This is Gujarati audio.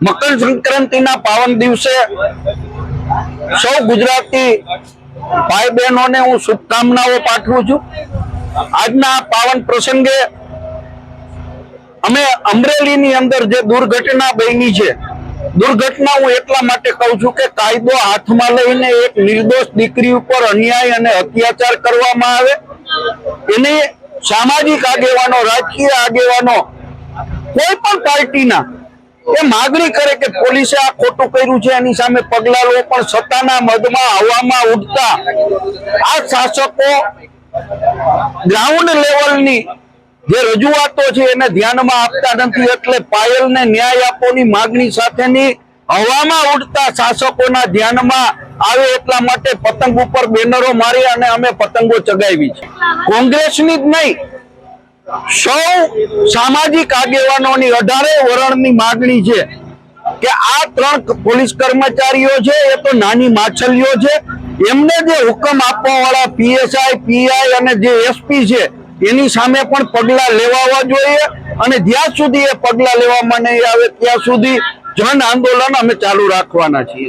મકર સંક્રાંતિના પાવન દિવસે સૌ ગુજરાતી ભાઈ બહેનોને હું શુભકામનાઓ પાઠવું છું. આજના પાવન પ્રસંગે અમે અમરેલીની અંદર જે દુર્ઘટના બની છે, દુર્ઘટના હું એટલા માટે કહું છું કે કાયદો હાથમાં લઈને એક નિર્દોષ દીકરી ઉપર અન્યાય અને અત્યાચાર કરવામાં આવે. એને સામાજિક આગેવાનો, રાજકીય આગેવાનો કોઈ પણ પાર્ટીના એ માગણી કરે કે પોલીસે આ ખોટું કર્યું છે, એની સામે પગલા લો, પણ સત્તાના મદમાં હવામાં ઉડતા આ શાસકો ગ્રાઉન્ડ લેવલની જે રજૂઆતો છે એને ધ્યાનમાં આપતા નથી, એટલે પાયલને ન્યાય આપોની માગણી સાથેની હવામાં ઉડતા શાસકોના ધ્યાનમાં આવે એટલા માટે પતંગ ઉપર બેનરો મારી અને અમે પતંગો ચગાવી છે. કોંગ્રેસની જ નહીં સૌ સામાજિક આગેવાનોની અઢારે વરણની માગણી છે કે આ ત્રણ પોલીસ કર્મચારીઓ છે, એ તો નાની માછલીઓ છે. એમને જે હુકમ આપવા વાળા પીએસઆઈ, પીઆઈ અને જે એસપી છે, એની સામે પણ પગલા લેવાવા જોઈએ અને જ્યાં સુધી એ પગલા લેવામાં નહીં આવે ત્યાં સુધી જન આંદોલન અમે ચાલુ રાખવાના છીએ.